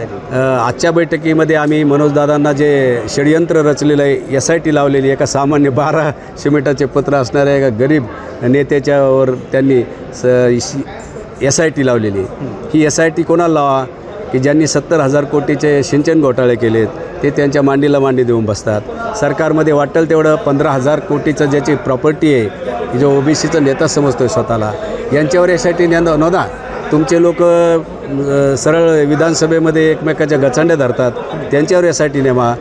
अ, आजच्या बैठकीमध्ये आम्ही मनोजदादांना जे षडयंत्र रचलेलं आहे एस आय टी लावलेली एका सामान्य बारा सिमेंटाचे पत्र असणाऱ्या एका गरीब नेत्याच्यावर त्यांनी स एस आय टी लावलेली ही एस आय टी कोणाला लावा की ज्यांनी सत्तर हजार कोटीचे सिंचन घोटाळे केलेत ते त्यांच्या मांडीला मांडी देऊन बसतात. सरकारमध्ये वाटेल तेवढं पंधरा हजार कोटीचं ज्याची प्रॉपर्टी आहे जो ओबीसीचा नेता समजतो आहे स्वतःला. यांच्यावर एस आय टी नोंदा. तुमचे लोक सरळ विधानसभेमध्ये एकमेकाच्या गचांड्या धरतात. त्यांच्यावर एस आय टी नेमा.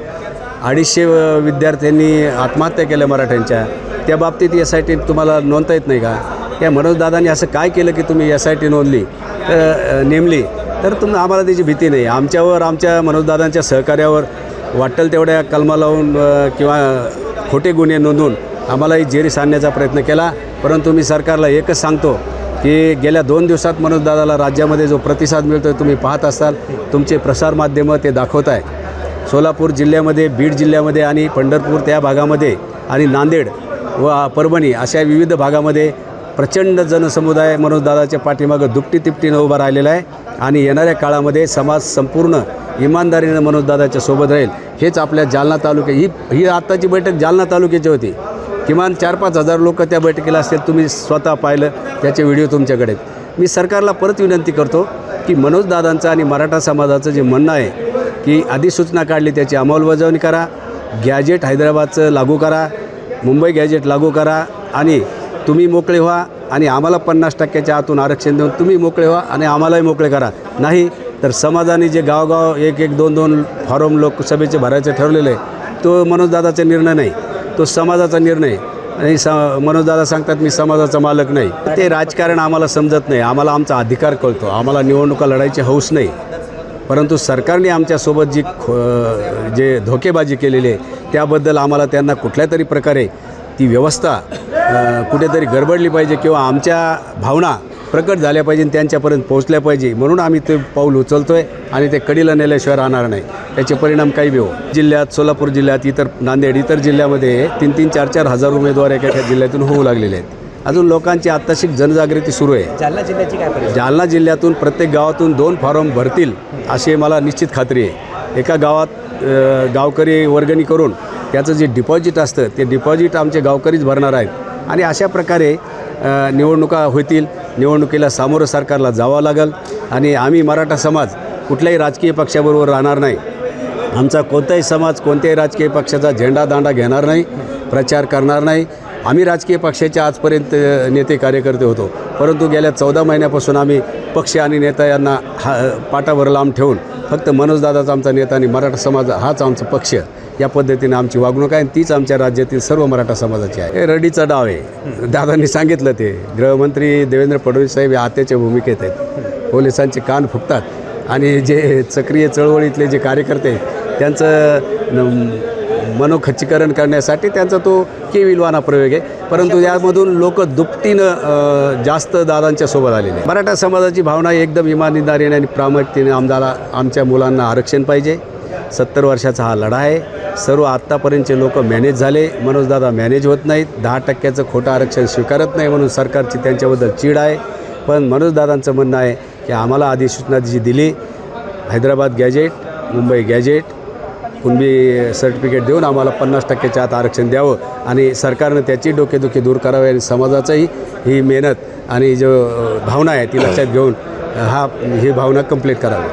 अडीचशे विद्यार्थ्यांनी आत्महत्या केल्या मराठ्यांच्या. त्या बाबतीत एस आय टी तुम्हाला नोंदता येत नाही का? या मनोजदादांनी असं काय केलं की तुम्ही एस आय टी नोंदली? तर नेमली. तर तुम्ही आम्हाला त्याची भीती नाही. आमच्यावर आमच्या मनोजदादांच्या सहकार्यावर वाटेल तेवढ्या कलमा लावून किंवा खोटे गुन्हे नोंदवून आम्हालाही जेरीस आणण्याचा प्रयत्न केला. परंतु मी सरकारला एकच सांगतो. की गेल्या दोन दिवसात मनोजदादाला राज्यामध्ये जो प्रतिसाद मिळतो तुम्ही पाहत असाल तुमचे प्रसारमाध्यमं ते दाखवत आहे सोलापूर जिल्ह्यामध्ये बीड जिल्ह्यामध्ये आणि पंढरपूर त्या भागामध्ये आणि नांदेड व परभणी अशा विविध भागामध्ये प्रचंड जनसमुदाय मनोजदादाच्या पाठीमागं दुपटी तिपटीनं उभा राहिलेला आहे आणि येणाऱ्या काळामध्ये समाज संपूर्ण इमानदारीनं मनोजदादाच्या सोबत राहील. हेच आपल्या जालना तालुक्या ही ही आत्ताची बैठक जालना तालुक्याची होती. किमान चार पाच हजार लोक त्या बैठकीला असतील तुम्ही स्वतः पाहिलं त्याचे व्हिडिओ तुमच्याकडे आहेत. मी सरकारला परत विनंती करतो की मनोजदादांचं आणि मराठा समाजाचं जे म्हणणं आहे की अधिसूचना काढली त्याची अंमलबजावणी करा गॅजेट हैदराबादचं लागू करा मुंबई गॅजेट लागू करा आणि तुम्ही मोकळे व्हा आणि आम्हाला पन्नास टक्क्याच्या आतून आरक्षण देऊन तुम्ही मोकळे व्हा आणि आम्हालाही मोकळे करा नाही तर समाजाने जे गावगाव एक एक दोन दोन फॉर्म लोकसभेचे भरायचं ठरलेलं आहे तो मनोजदादाचा निर्णय नाही तो समाजाचा निर्णय. आणि स मनोजदादा सांगतात मी समाजाचा मालक नाही. ते राजकारण आम्हाला समजत नाही. आम्हाला आमचा अधिकार कळतो. आम्हाला निवडणुका लढायची हौस नाही. परंतु सरकारने आमच्यासोबत जी खो जे धोकेबाजी केलेली आहे त्याबद्दल आम्हाला त्यांना कुठल्या तरी प्रकारे ती व्यवस्था कुठेतरी गडबडली पाहिजे किंवा आमच्या भावना प्रकट झाल्या पाहिजे आणि त्यांच्यापर्यंत पोहोचल्या पाहिजे. म्हणून आम्ही ते पाऊल उचलतो आहे आणि ते कडीला नेल्याशिवाय राहणार नाही. त्याचे परिणाम काही बी हो. जिल्ह्यात सोलापूर जिल्ह्यात इतर नांदेड इतर जिल्ह्यामध्ये तीन तीन चार चार हजार उमेदवार एका एका जिल्ह्यातून होऊ लागलेले आहेत. अजून लोकांची आत्ताशिक जनजागृती सुरू आहे. जालना जिल्ह्याची काय जालना जिल्ह्यातून प्रत्येक गावातून दोन फॉर्म भरतील अशी मला निश्चित खात्री आहे. एका गावात गावकरी वर्गणी करून त्याचं जे डिपॉझिट असतं ते डिपॉझिट आमचे गावकरीच भरणार आहेत. आणि अशा प्रकारे निवडणुका होतील. निवडणुकीला सामोरं सरकारला जावं लागेल. आणि आम्ही मराठा समाज कुठल्याही राजकीय पक्षाबरोबर राहणार नाही. आमचा कोणताही समाज कोणत्याही राजकीय पक्षाचा झेंडा दांडा घेणार नाही प्रचार करणार नाही. आम्ही राजकीय पक्षाचे आजपर्यंत नेते कार्यकर्ते होतो. परंतु गेल्या चौदा महिन्यापासून आम्ही पक्ष आणि नेता यांना हा पाटावर लांब ठेवून फक्त मनोजदादाचा आमचा नेता आणि मराठा समाज हाच आमचा पक्ष. या पद्धतीने आमची वागणूक आहे आणि तीच आमच्या राज्यातील सर्व मराठा समाजाची आहे. हे रडीचा डाव आहे. दादांनी सांगितलं ते. गृहमंत्री देवेंद्र फडणवीस साहेब या आत्याच्या भूमिकेत आहेत. पोलिसांचे कान फुकतात. आणि जे सक्रिय चळवळीतले जे कार्यकर्ते आहेत, त्यांचं मनोखच्चीकरण करण्यासाठी त्यांचा तो केविलवाना प्रयोग आहे. परंतु यामधून लोक दुपटीनं जास्त दादांच्या सोबत आलेले मराठा समाजाची भावना एकदम इमानदारीने आणि प्रामुख्याने आमदाला आमच्या मुलांना आरक्षण पाहिजे. सत्तर वर्षाचा हा लढा आहे. सर्व आत्तापर्यंतचे लोक मॅनेज झाले. मनोजदादा मॅनेज होत नाहीत. दहा टक्क्याचं खोटं आरक्षण स्वीकारत नाही म्हणून सरकारची त्यांच्याबद्दल चीड आहे. पण मनोजदादांचं म्हणणं आहे की आम्हाला अधिसूचना जी दिली Hyderabad gazette Mumbai gazette Kunbi certificate देऊन आम्हाला पन्नास टक्क्याच्या आत आरक्षण द्यावं आणि सरकारनं त्याची डोकेदुखी दूर करावी आणि समाजाचंही ही मेहनत आणि जो भावना आहे ती लक्षात घेऊन हा ही भावना कंप्लीट करावी.